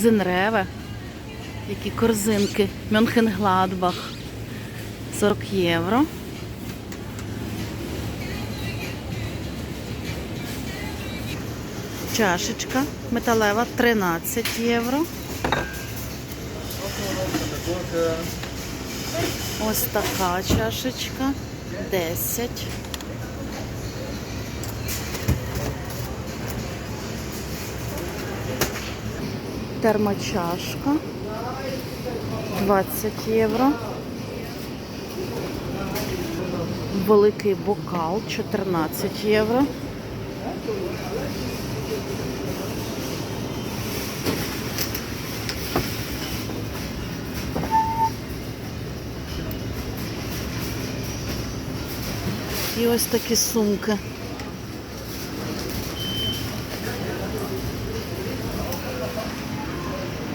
Зенреве. Які корзинки. Мюнхенгладбах. 40 євро. Чашечка металева 13 євро. Ось така чашечка 10. Термочашка 20 євро. Великий бокал 14 євро. І ось такі сумки.